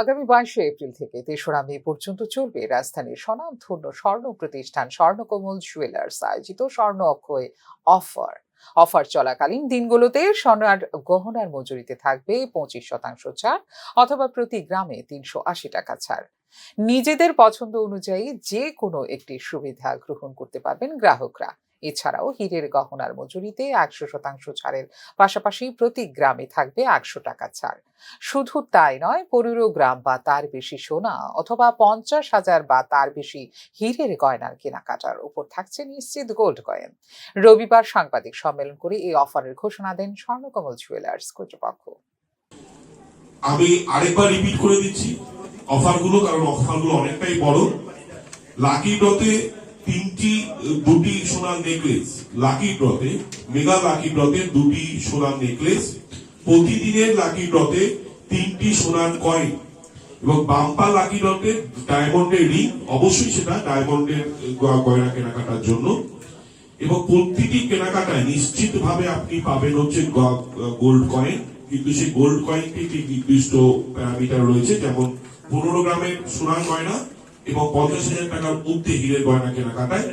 আগামী বাইশে এপ্রিল থেকে তেসরা মে পর্যন্ত চলবে রাজধানীর স্বনামধন্য স্বর্ণ প্রতিষ্ঠান স্বর্ণকমল জুয়েলার্স, আয়োজিত স্বর্ণ অক্ষয় অফার। অফার চলাকালীন দিনগুলোতে সোনার গহনার মজুরিতে থাকবে পঁচিশ শতাংশ ছাড় অথবা প্রতি গ্রামে তিনশো আশি টাকা ছাড়। নিজেদের পছন্দ অনুযায়ী যে কোনো একটি সুবিধা গ্রহণ করতে পারবেন গ্রাহকরা। এছাড়াও হীরের গহনার মজুরিতে একশো শতাংশ ছাড়ের পাশাপাশি প্রতি গ্রামে থাকবে একশো টাকা ছাড়। শুধু তাই নয়, পনেরো গ্রাম বা তার বেশি সোনা অথবা পঞ্চাশ হাজার বা তার বেশি হীরের গয়নার কেনাকাটার উপর থাকছে নিশ্চিত গোল্ড কয়েন। রবিবার সাংবাদিক সম্মেলন করে এই অফারের ঘোষণা দেন স্বর্ণকমল জুয়েলার্স কর্তৃপক্ষ। আমি আরেকবার রিপিট করে দিচ্ছি, অফারগুলো, কারণ অফারগুলো অনেকটাই বড়। লাকি ড্রতে তিনটি, দুটি সোনার নেকলেস, লাকি ড্রতে মেগা লাকি ড্রতে দুটি সোনার নেকলেস, প্রতিদিনের লাকি ড্রতে তিনটি সোনার কয়েন এবং বাম্পার লাকি ড্রতে ডায়মন্ডের রিং, অবশ্যই সেটা ডায়মন্ডের গয়না কেনাকাটার জন্য। এবং প্রতিটি কেনাকাটায় নিশ্চিতভাবে আপনি পাবেন হচ্ছে গোল্ড কয়েন, কিন্তু সেই গোল্ড কয়েনটি একটি নির্দিষ্ট প্যারামিটার রয়েছে, যেমন পনেরো গ্রামের সোনার গয়না এবং পঞ্চাশ হাজার টাকার ঊর্ধ্বে হীরের গয়না কেনাকাটায়